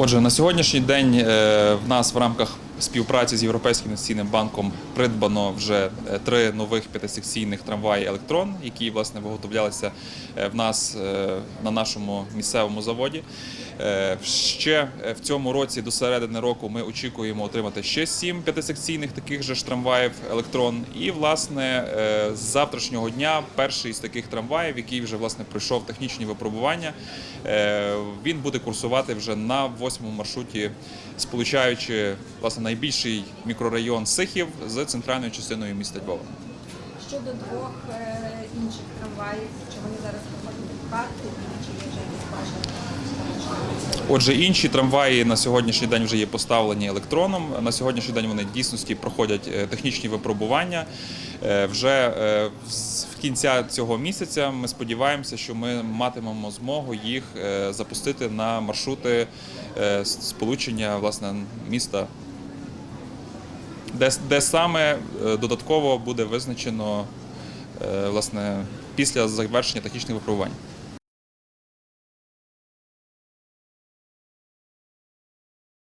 Отже, на сьогоднішній день е, в нас в рамках співпраці з Європейським інвестиційним банком придбано вже е, три нових п'ятисекційних трамваї електрон, які власне виготовлялися е, в нас е, на нашому місцевому заводі. Ще в цьому році до середини року ми очікуємо отримати ще сім п'ятисекційних таких же ж трамваїв електрон. І власне з завтрашнього дня перший з таких трамваїв, який вже власне пройшов технічні випробування, він буде курсувати вже на восьмому маршруті, сполучаючи власне найбільший мікрорайон Сихів з центральною частиною міста Львова. Щодо двох е, інших трамваїв, чи вони зараз проходять карту, чи є вже бажання? Отже, інші трамваї на сьогоднішній день вже є поставлені електроном. На сьогоднішній день вони в дійсності проходять е, технічні випробування. Е, Вже в кінця цього місяця ми сподіваємося, що ми матимемо змогу їх запустити на маршрути сполучення власне міста. Де, де саме е, додатково буде визначено е, власне після завершення технічних випробувань.